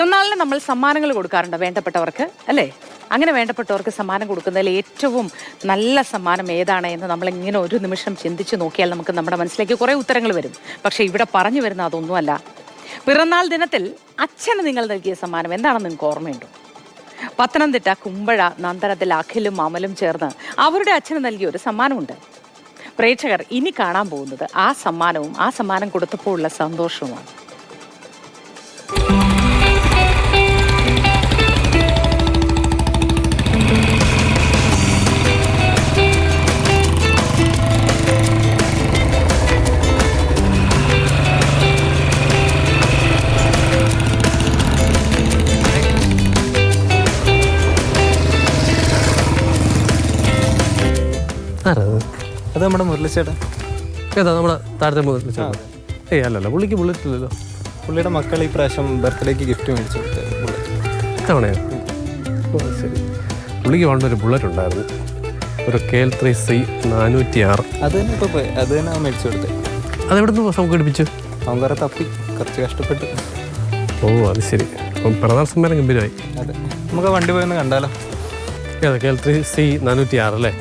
പിറന്നാളിന് നമ്മൾ സമ്മാനങ്ങൾ കൊടുക്കാറുണ്ട് വേണ്ടപ്പെട്ടവർക്ക് അല്ലേ? അങ്ങനെ വേണ്ടപ്പെട്ടവർക്ക് സമ്മാനം കൊടുക്കുന്നതിൽ ഏറ്റവും നല്ല സമ്മാനം ഏതാണ് എന്ന് നമ്മൾ ഇങ്ങനെ ഒരു നിമിഷം ചിന്തിച്ച് നോക്കിയാൽ നമുക്ക് നമ്മുടെ മനസ്സിലേക്ക് കുറേ ഉത്തരങ്ങൾ വരും. പക്ഷേ ഇവിടെ പറഞ്ഞു വരുന്ന അതൊന്നുമല്ല. പിറന്നാൾ ദിനത്തിൽ അച്ഛന് നിങ്ങൾ നൽകിയ സമ്മാനം എന്താണെന്ന് നിങ്ങൾക്ക് ഓർമ്മയുണ്ടോ? പത്തനംതിട്ട കുമ്പഴ നന്ദനത്തിൽ അഖിലും അമലും ചേർന്ന് അവരുടെ അച്ഛന് നൽകിയ ഒരു സമ്മാനമുണ്ട്. പ്രേക്ഷകർ ഇനി കാണാൻ പോകുന്നത് ആ സമ്മാനവും ആ സമ്മാനം കൊടുത്തപ്പോൾ ഉള്ള സന്തോഷവുമാണ്. ആരത് അത്? നമ്മുടെ മുരളിച്ചേട്ടൻ. ഏതാ നമ്മുടെ താഴത്തെ മുരളിച്ചേട്ടാ ഏയ് അല്ലല്ല പുള്ളിക്ക് ബുള്ളറ്റ് ഇല്ലല്ലോ. പുള്ളിയുടെ മക്കൾ ഈ പ്രാവശ്യം ബർത്ത്ഡേക്ക് ഗിഫ്റ്റ് മേടിച്ചു കൊടുത്തത് ബുള്ളറ്റ് ഇത്തവണയോ ശരി. പുള്ളിക്ക് വേണ്ട ഒരു ബുള്ളറ്റ് ഉണ്ടായിരുന്നു. ഒരു കെ എൽ ത്രീ സി നാനൂറ്റി ആറ് അത് തന്നെ ഇപ്പോൾ പോയി. അത് തന്നെ അവൻ മേടിച്ചു കൊടുത്തത് അതെവിടെ നിന്ന് സംഘടിപ്പിച്ചു അവൻ കുറേ തപ്പി. കുറച്ച് കഷ്ടപ്പെട്ടു. ഓ അത് ശരി. അപ്പം പ്രധാന സമ്മേളനം ഗംഭീരമായി. അതെ. നമുക്ക് ആ വണ്ടി പോയി ഒന്ന് കണ്ടാലോ. ഏതാ കെ എൽ ത്രീ സി നാനൂറ്റി ആറ് അല്ലേ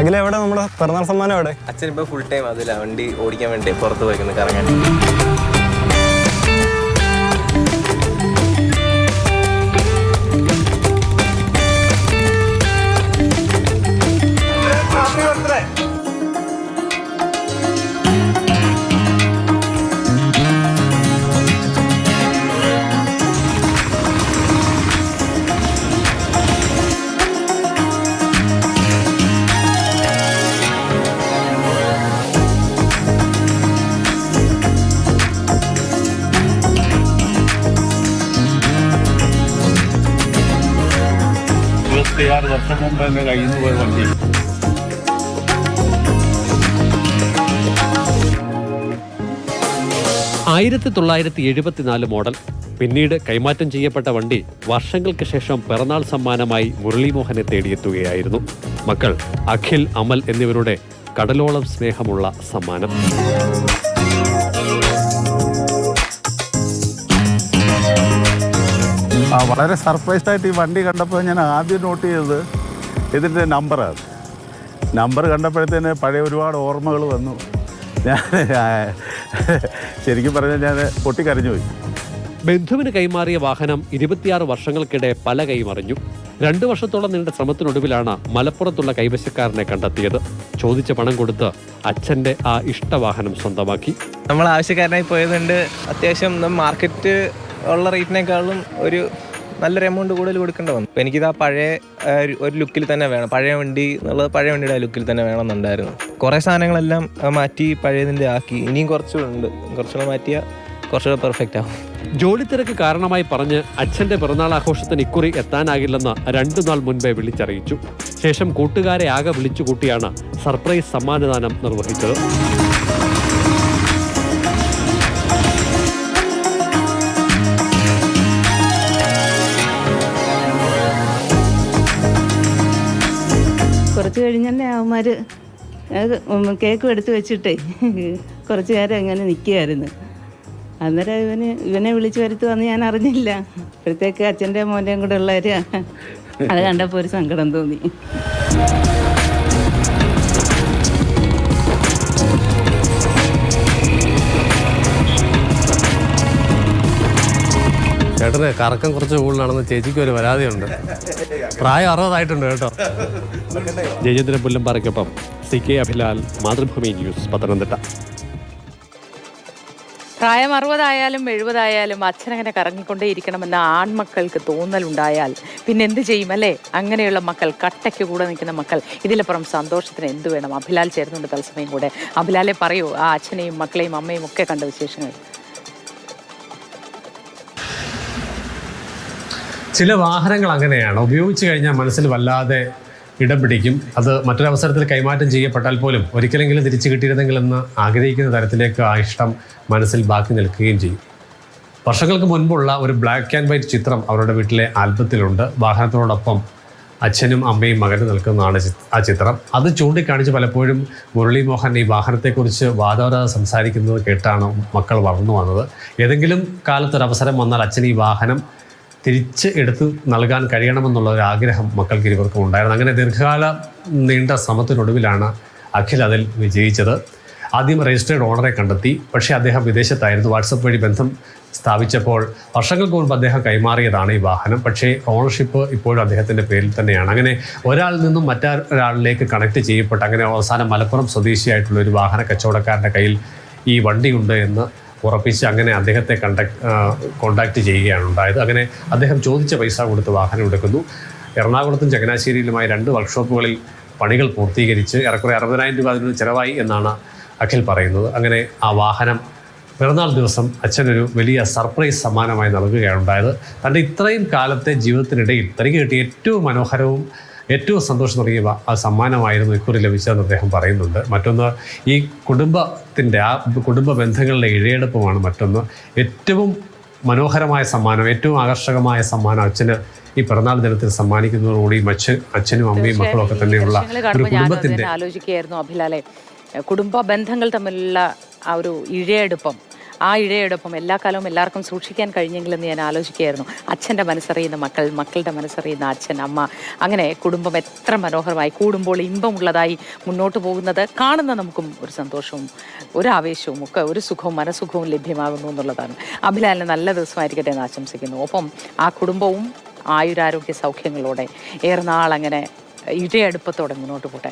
അഖില എവിടെ? നമ്മുടെ പിറന്നാൾ സമ്മാനം എവിടെ? അച്ഛൻ ഇപ്പൊ ഫുൾ ടൈം അതിലാ. വണ്ടി ഓടിക്കാൻ വേണ്ടി പുറത്ത് പോയിക്കുന്നു കറങ്ങാൻ. ഇരുപത്തിയാറ് വർഷം മുമ്പ് എന്റെ കയ്യിൽ പോയ വണ്ടി. ആയിരത്തി തൊള്ളായിരത്തി എഴുപത്തിനാല് മോഡൽ. പിന്നീട് കൈമാറ്റം ചെയ്യപ്പെട്ട വണ്ടി വർഷങ്ങൾക്ക് ശേഷം പിറന്നാൾ സമ്മാനമായി മുരളീമോഹനെ തേടിയെത്തുകയായിരുന്നു. മക്കൾ അഖിൽ അമൽ എന്നിവരുടെ കടലോളം സ്നേഹമുള്ള സമ്മാനം. വളരെ സർപ്രൈസ്ഡ് ആയിട്ട് ഈ വണ്ടി കണ്ടപ്പോൾ ഞാൻ ആദ്യം നോട്ട് ചെയ്തത് ഇതിന്റെ നമ്പറാണ് നമ്പർ കണ്ടപ്പോഴത്തേന് പഴയ ഒരുപാട് ഓർമ്മകൾ വന്നു. ഞാൻ ശരിക്കും പറഞ്ഞാൽ ഞാൻ പൊട്ടിക്കരഞ്ഞു പോയി. ബന്ധുവിന് കൈമാറിയ വാഹനം ഇരുപത്തിയാറ് വർഷങ്ങൾക്കിടെ പല കൈമറിഞ്ഞു രണ്ടു വർഷത്തോളം നീണ്ട ശ്രമത്തിനൊടുവിലാണ് മലപ്പുറത്തുള്ള കൈവശക്കാരനെ കണ്ടെത്തിയത്. ചോദിച്ച പണം കൊടുത്ത് അച്ഛന്റെ ആ ഇഷ്ടവാഹനം സ്വന്തമാക്കി. നമ്മൾ ആവശ്യക്കാരനായി പോയതുകൊണ്ട് അത്യാവശ്യം മാർക്കറ്റ് ഉള്ള റേറ്റിനേക്കാളും ഒരു നല്ലൊരു എമൗണ്ട് കൂടുതൽ കൊടുക്കേണ്ടി വന്നു. അപ്പോൾ എനിക്കിത് ആ പഴയ ഒരു- ലുക്കിൽ തന്നെ വേണം. പഴയ വണ്ടി എന്നുള്ളത് പഴയ വണ്ടിയുടെ ആ ലുക്കിൽ തന്നെ വേണമെന്നുണ്ടായിരുന്നു. കുറേ സാധനങ്ങളെല്ലാം മാറ്റി പഴയതിന്റെ ആക്കി. ഇനിയും കുറച്ചുണ്ട് കുറച്ചുകൂടെ മാറ്റിയാൽ കുറച്ചുകൂടെ പെർഫെക്റ്റ് ആവും. ജോലി തിരക്ക് കാരണമായി പറഞ്ഞ് അച്ഛന്റെ പിറന്നാൾ ആഘോഷത്തിന് ഇക്കുറി എത്താനാകില്ലെന്ന് രണ്ടു നാൾ മുൻപേ വിളിച്ചറിയിച്ചു. ശേഷം കൂട്ടുകാരെ ആകെ വിളിച്ചുകൂട്ടിയാണ് സർപ്രൈസ് സമ്മാനദാനം നിർവഹിച്ചത്. കഴിഞ്ഞല്ലേ അവന്മാർ കേക്ക് എടുത്ത് വെച്ചിട്ടേ കുറച്ച് നേരം അങ്ങനെ നിൽക്കുകയായിരുന്നു അന്നേരം ഇവന് ഇവനെ വിളിച്ചു വരുത്തുവെന്ന് ഞാൻ അറിഞ്ഞില്ല. അപ്പോഴത്തേക്ക് അച്ഛന്റെ മോന്റെയും കൂടെ ഉള്ളവർ അത് കണ്ടപ്പോൾ ഒരു സങ്കടം തോന്നി. ചേട്ടന് കറക്കം കുറച്ച് കൂടുതലാണെന്ന് ചേച്ചിക്ക് ഒരു പരാതിയുണ്ട്. പ്രായം അറുപതായിട്ടുണ്ട് കേട്ടോ. Jayachandran പുല്ലമ്പാറയ്ക്കൊപ്പം C K Abhilal Mathrubhumi news Pathanamthitta. പ്രായം അറുപതായാലും എഴുപതായാലും അച്ഛനങ്ങനെ കറങ്ങിക്കൊണ്ടേയിരിക്കണമെന്ന ആൺമക്കൾക്ക് തോന്നലുണ്ടായാൽ പിന്നെ എന്ത് ചെയ്യും അല്ലേ? അങ്ങനെയുള്ള മക്കൾ കട്ടയ്ക്ക് കൂടെ നിൽക്കുന്ന മക്കൾ. ഇതിലപ്പുറം സന്തോഷത്തിന് എന്ത് വേണം? അഭിലാൽ ചേരുന്നുണ്ട് തത്സമയം കൂടെ. അഭിലാലെ പറയൂ ആ അച്ഛനെയും മക്കളെയും അമ്മയും ഒക്കെ കണ്ട വിശേഷങ്ങൾ. ചില വാഹനങ്ങൾ അങ്ങനെയാണ്. ഉപയോഗിച്ച് കഴിഞ്ഞാൽ മനസ്സിൽ വല്ലാതെ ഇടം പിടിക്കും. അത് മറ്റൊരവസരത്തിൽ കൈമാറ്റം ചെയ്യപ്പെട്ടാൽ പോലും ഒരിക്കലെങ്കിലും തിരിച്ചു കിട്ടിയിരുന്നെങ്കിൽ എന്ന് ആഗ്രഹിക്കുന്ന തരത്തിലേക്ക് ആ ഇഷ്ടം മനസ്സിൽ ബാക്കി നിൽക്കുകയും ചെയ്യും. വർഷങ്ങൾക്ക് മുൻപുള്ള ഒരു ബ്ലാക്ക് ആൻഡ് വൈറ്റ് ചിത്രം അവരുടെ വീട്ടിലെ ആൽബത്തിലുണ്ട്. വാഹനത്തോടൊപ്പം അച്ഛനും അമ്മയും മകനും നിൽക്കുന്നതാണ് ആ ചിത്രം. അത് ചൂണ്ടിക്കാണിച്ച് പലപ്പോഴും മുരളീമോഹൻ ഈ വാഹനത്തെക്കുറിച്ച് വാദവരാതെ സംസാരിക്കുന്നത് കേട്ടാണ് മക്കൾ വളർന്നു വന്നത്. ഏതെങ്കിലും കാലത്തൊരവസരം വന്നാൽ അച്ഛൻ ഈ വാഹനം തിരിച്ച് എടുത്ത് നൽകാൻ കഴിയണമെന്നുള്ള ഒരു ആഗ്രഹം മക്കൾക്ക് ഇരുവർക്കും ഉണ്ടായിരുന്നു. അങ്ങനെ ദീർഘകാല നീണ്ട ശ്രമത്തിനൊടുവിലാണ് അഖിൽ അതിൽ വിജയിച്ചത്. ആദ്യം രജിസ്റ്റേർഡ് ഓണറെ കണ്ടെത്തി. പക്ഷേ അദ്ദേഹം വിദേശത്തായിരുന്നു. വാട്സപ്പ് വഴി ബന്ധം സ്ഥാപിച്ചപ്പോൾ വർഷങ്ങൾക്ക് മുൻപ് അദ്ദേഹം കൈമാറിയതാണ് ഈ വാഹനം. പക്ഷേ ഓണർഷിപ്പ് ഇപ്പോഴും അദ്ദേഹത്തിന്റെ പേരിൽ തന്നെയാണ്. അങ്ങനെ ഒരാളിൽ നിന്നും മറ്റൊരാളിലേക്ക് കണക്ട് ചെയ്യപ്പെട്ട് അങ്ങനെ അവസാനം മലപ്പുറം സ്വദേശിയായിട്ടുള്ള ഒരു വാഹന കച്ചവടക്കാരന്റെ കയ്യിൽ ഈ വണ്ടിയുണ്ട് എന്ന് ഉറപ്പിച്ച് അങ്ങനെ അദ്ദേഹത്തെ കണ്ടക്ട് കോണ്ടാക്ട് ചെയ്യുകയാണ് ഉണ്ടായത്. അങ്ങനെ അദ്ദേഹം ചോദിച്ച പൈസ കൊടുത്ത് വാഹനം എടുക്കുന്നു. എറണാകുളത്തും ചങ്ങനാശ്ശേരിയിലുമായി രണ്ട് വർക്ക്ഷോപ്പുകളിൽ പണികൾ പൂർത്തീകരിച്ച് ഏറെക്കുറെ അറുപതിനായിരം രൂപ അതിന് ചിലവായി എന്നാണ് അഖിൽ പറയുന്നത്. അങ്ങനെ ആ വാഹനം പിറന്നാൾ ദിവസം അച്ഛനൊരു വലിയ സർപ്രൈസ് സമ്മാനമായി നൽകുകയാണ് ഉണ്ടായത്. തന്റെ ഇത്രയും കാലത്തെ ജീവിതത്തിനിടയിൽ തനിക്ക് കിട്ടിയ ഏറ്റവും മനോഹരവും ഏറ്റവും സന്തോഷം തുടങ്ങിയ ആ സമ്മാനമായിരുന്നു ഇക്കുറി ലഭിച്ചതെന്ന് അദ്ദേഹം പറയുന്നുണ്ട്. മറ്റൊന്ന് ഈ കുടുംബത്തിന്റെ ആ കുടുംബ ബന്ധങ്ങളുടെ ഇഴയെടുപ്പമാണ് മറ്റൊന്ന്. ഏറ്റവും മനോഹരമായ സമ്മാനം ഏറ്റവും ആകർഷകമായ സമ്മാനം അച്ഛന് ഈ പിറന്നാൾ ദിനത്തിൽ സമ്മാനിക്കുന്നതോടുകൂടി അച്ഛൻ അച്ഛനും അമ്മയും മക്കളും ഒക്കെ തന്നെയുള്ള ഒരു കാണുമ്പോൾ കുടുംബത്തിന്റെ ആലോചിക്കുകയായിരുന്നു അഭിലാലെ. കുടുംബ ബന്ധങ്ങൾ തമ്മിലുള്ള ആ ഒരു ഇഴയെടുപ്പം ആ ഇഴയോടൊപ്പം എല്ലാ കാലവും എല്ലാവർക്കും സൂക്ഷിക്കാൻ കഴിഞ്ഞെങ്കിലെന്ന് ഞാൻ ആലോചിക്കുകയായിരുന്നു. അച്ഛന്റെ മനസ്സറിയുന്ന മക്കൾ മക്കളുടെ മനസ്സറിയുന്ന അച്ഛൻ അമ്മ അങ്ങനെ കുടുംബം എത്ര മനോഹരമായി കൂടുമ്പോൾ ഇമ്പമുള്ളതായി മുന്നോട്ട് പോകുന്നത് കാണുന്ന നമുക്കും ഒരു സന്തോഷവും ഒരു ആവേശവും ഒക്കെ ഒരു സുഖവും മനസുഖവും ലഭ്യമാകുന്നു എന്നുള്ളതാണ്. അഭിലാലിന് നല്ല ദിവസമായിരിക്കട്ടെ എന്ന് ആശംസിക്കുന്നു. ഒപ്പം ആ കുടുംബവും ആയുരാരോഗ്യ സൗഖ്യങ്ങളോടെ ഏറെ നാളങ്ങനെ ഇഴയടുപ്പത്തോടെ മുന്നോട്ട് പോട്ടെ.